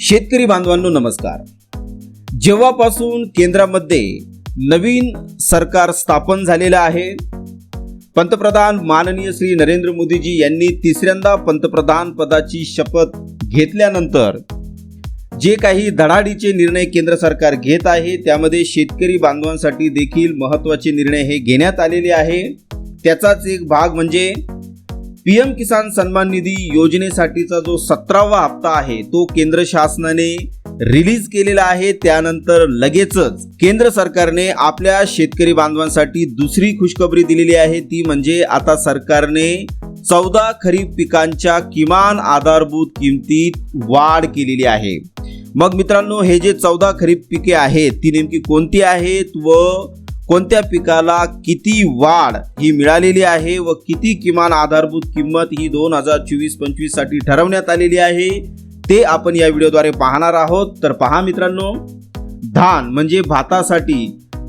शेतकरी बांधवांनो नमस्कार. जेव्हापासून केंद्रामध्ये नवीन सरकार स्थापन झालेलं आहे पंतप्रधान माननीय श्री नरेंद्र मोदीजी यांनी तिसऱ्यांदा पंतप्रधान पदाची शपथ घेतल्यानंतर जे काही धडाडीचे निर्णय केंद्र सरकार घेत आहे त्यामध्ये शेतकरी बांधवांसाठी देखील महत्त्वाचे निर्णय हे घेण्यात आलेले आहे. त्याचाच एक भाग म्हणजे पी एम किसान सन्मान निधी योजनेसाठीचा जो सतरावा हप्ता आहे तो केंद्र शासनाने रिलीज केलेला आहे. त्यानंतर लगेचच केंद्र सरकारने आपल्या शेतकरी बांधवांसाठी दुसरी खुशखबरी दिलेली आहे. ती म्हणजे आता सरकारने चौदा खरीप पिकांच्या किमान आधारभूत किमतीत वाढ केलेली आहे. मग मित्रांनो हे जे चौदा खरीप पिके आहेत ती नेमकी कोणती आहेत व कोणत्या पिकाला किती वाढ ही मिळालेली आहे व किती किमान आधारभूत किंमत ही दोन हजार चोवीस पंचवीससाठी ठरवण्यात आलेली आहे ते आपण या व्हिडिओद्वारे पाहणार आहोत. तर पहा मित्रांनो धान म्हणजे भातासाठी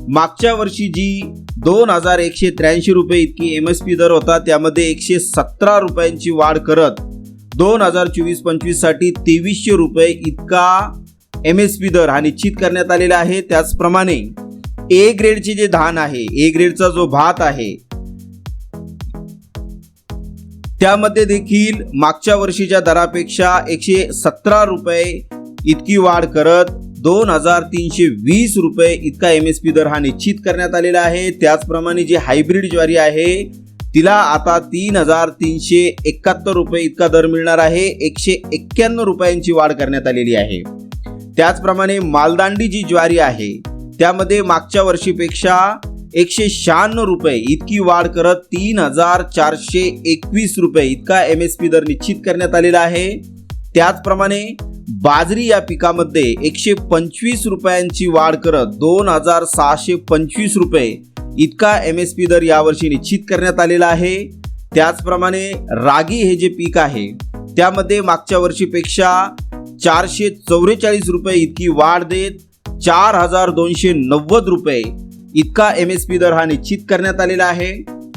मागच्या वर्षी जी दोन हजार एकशे त्र्याऐंशी रुपये इतकी एम एस पी दर होता त्यामध्ये एकशे सतरा रुपयांची वाढ करत दोन हजार चोवीस पंचवीससाठी तेवीसशे रुपये इतका एम एस पी दर हा निश्चित करण्यात आलेला आहे. त्याचप्रमाणे ए ग्रेडचे जे धान आहे ए ग्रेडचा जो भात आहे त्यामध्ये देखील मागच्या वर्षीच्या दरापेक्षा एकशे सतरा रुपये इतकी वाढ करत दोन हजार तीनशे वीस रुपये इतका एम एस पी दर हा निश्चित करण्यात आलेला आहे. त्याचप्रमाणे जी हायब्रिड ज्वारी आहे तिला आता तीन हजार तीनशे एकाहत्तर रुपये इतका दर मिळणार आहे. एकशे एक्क्याण्णव रुपयांची वाढ करण्यात आलेली आहे. त्याचप्रमाणे मालदांडी जी ज्वारी आहे त्यामध्ये मागच्या वर्षीपेक्षा एकशे शहाण्णव रुपये इतकी वाढ करत तीन हजार चारशे एकवीस रुपये इतका एम एस पी दर निश्चित करण्यात आलेला आहे. त्याचप्रमाणे बाजरी या पिकामध्ये एकशे पंचवीस रुपयांची वाढ करत दोन हजार सहाशे पंचवीस रुपये इतका एम एस पी दर यावर्षी निश्चित करण्यात आलेला आहे. त्याचप्रमाणे रागी हे जे पीक आहे त्यामध्ये मागच्या वर्षीपेक्षा चारशे चौवेचाळीस रुपये इतकी वाढ देत चार हजार दोनशे नव्वद रुपये इतका एम एस पी दर हा निश्चित करण्यात आलेला आहे.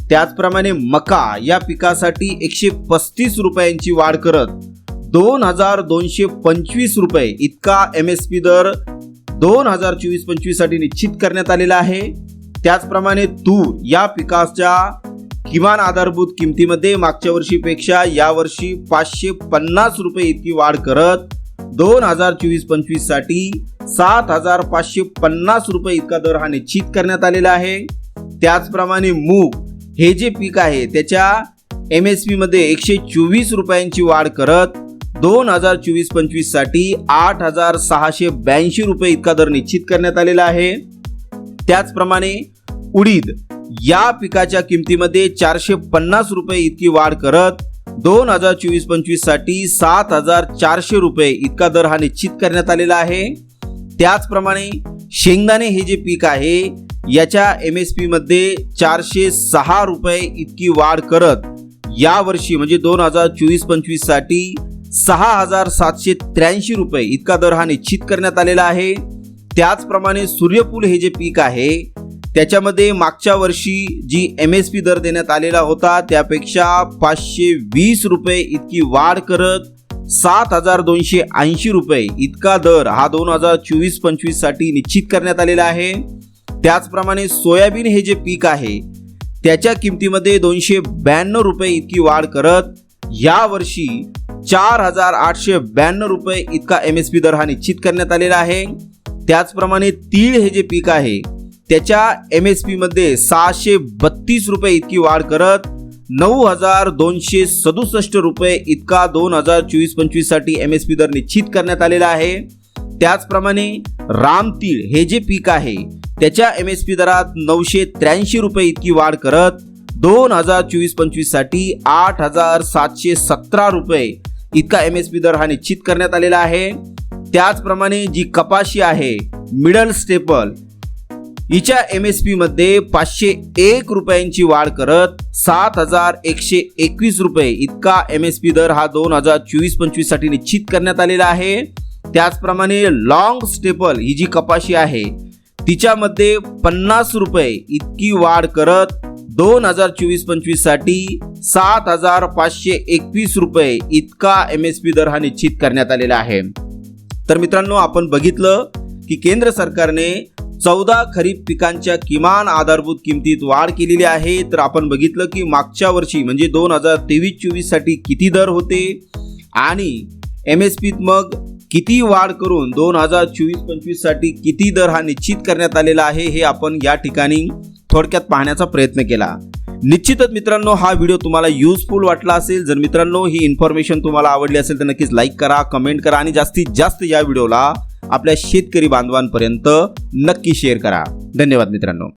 त्याचप्रमाणे मका या पिकासाठी एकशे पस्तीस रुपयांची वाढ करत दोन हजार दोनशे पंचवीस रुपये इतका एम एस पी दर दोन हजार चोवीस पंचवीससाठी निश्चित करण्यात आलेला आहे. त्याचप्रमाणे तूर या पिकाच्या किमान आधारभूत किमतीमध्ये मागच्या वर्षीपेक्षा यावर्षी पाचशे पन्नास रुपये इतकी वाढ करत दोन हजार चोवीस पंचवीससाठी सात हजार पाचशे पन्नास रुपये इतका दर हा निश्चित करण्यात आलेला आहे. त्याचप्रमाणे मूग हे जे पीक आहे त्याच्या एम एस पी मध्ये एकशे चोवीस रुपयांची वाढ करत दोन हजार चोवीस पंचवीससाठी आठ हजार सहाशे ब्याऐंशी रुपये इतका दर निश्चित करण्यात आलेला आहे. त्याचप्रमाणे उडीद या पिकाच्या किमतीमध्ये चारशे पन्नास रुपये इतकी वाढ करत दोन हजार चोवीस पंचवीससाठी सात हजार चारशे रुपये इतका दर हा निश्चित करण्यात आलेला आहे. त्याचप्रमाणे शेंगदाणे हे जे पीक आहे याच्या एम एस पी मध्ये चारशे सहा रुपये इतकी वाढ करत या वर्षी म्हणजे दोन हजार चोवीस पंचवीससाठी सहा हजार सातशे त्र्याऐंशी रुपये इतका दर हा निश्चित करण्यात आलेला आहे. त्याचप्रमाणे सूर्यफूल हे जे पीक आहे त्याच्यामध्ये मागच्या वर्षी जी एम एस पी दर देण्यात आलेला होता त्यापेक्षा पाचशे वीस रुपये इतकी वाढ करत सात हजार दोनशे ऐंशी रुपये इतका दर हा दोन हजार चोवीस पंचवीससाठी निश्चित करण्यात आलेला आहे. त्याचप्रमाणे सोयाबीन हे जे पीक आहे त्याच्या किमतीमध्ये दोनशे ब्याण्णव रुपये इतकी वाढ करत या वर्षी चार हजार आठशे ब्याण्णव रुपये इतका एम एस पी दर हा निश्चित करण्यात आलेला आहे. त्याचप्रमाणे तीळ हे जे पीक आहे त्याच्या एम एस पी मध्ये सहाशे बत्तीस रुपये इतकी वाढ करत नऊ हजार दोनशे सदुसष्ट रुपये इतका दोन हजार चोवीस पंचवीससाठी एम एस पी दर निश्चित करण्यात आलेला आहे. त्याचप्रमाणे रामतीळ हे जे पीक आहे त्याच्या एम एस पी दरात नऊशे त्र्याऐंशी रुपये इतकी वाढ करत दोन हजार चोवीस पंचवीससाठी आठ हजार सातशे सतरा रुपये इतका एम एस पी दर हा निश्चित करण्यात आलेला आहे. त्याचप्रमाणे जी कपाशी आहे मिडल स्टेपल हिच्या एम एस पी मध्ये पाचशे एक रुपयांची वाढ करत सात हजार एकशे एकवीस रुपये इतका एम एस पी दर हा दोन हजार चोवीस पंचवीससाठी निश्चित करण्यात आलेला आहे. त्याचप्रमाणे लॉंग स्टेपल ही जी कपाशी आहे तिच्यामध्ये पन्नास रुपये इतकी वाढ करत दोन हजार चोवीस पंचवीससाठी सात हजार पाचशे एकवीस रुपये इतका एम एस पी दर हा निश्चित करण्यात आलेला आहे. तर मित्रांनो आपण बघितलं की केंद्र सरकारने चौदा खरीप पिकांच्या किमान आधारभूत किमतीत वाढ केलेली आहे. तर आपण बघितलं की मागच्या वर्षी म्हणजे दोन हजार तेवीस चोवीससाठी किती दर होते? आणि एम एस पीत मग किती वाढ करून दोन हजार चोवीस पंचवीससाठी किती दर हा निश्चित करण्यात आलेला आहे हे आपण या ठिकाणी थोडक्यात पाहण्याचा प्रयत्न केला. निश्चितच मित्रांनो हा व्हिडिओ तुम्हाला युजफुल वाटला असेल. जर मित्रांनो ही इन्फॉर्मेशन तुम्हाला आवडली असेल तर नक्कीच लाईक करा कमेंट करा आणि जास्तीत जास्त या व्हिडिओला आपल्या शेतकरी बांधवांपर्यंत नक्की शेअर करा. धन्यवाद मित्रांनो.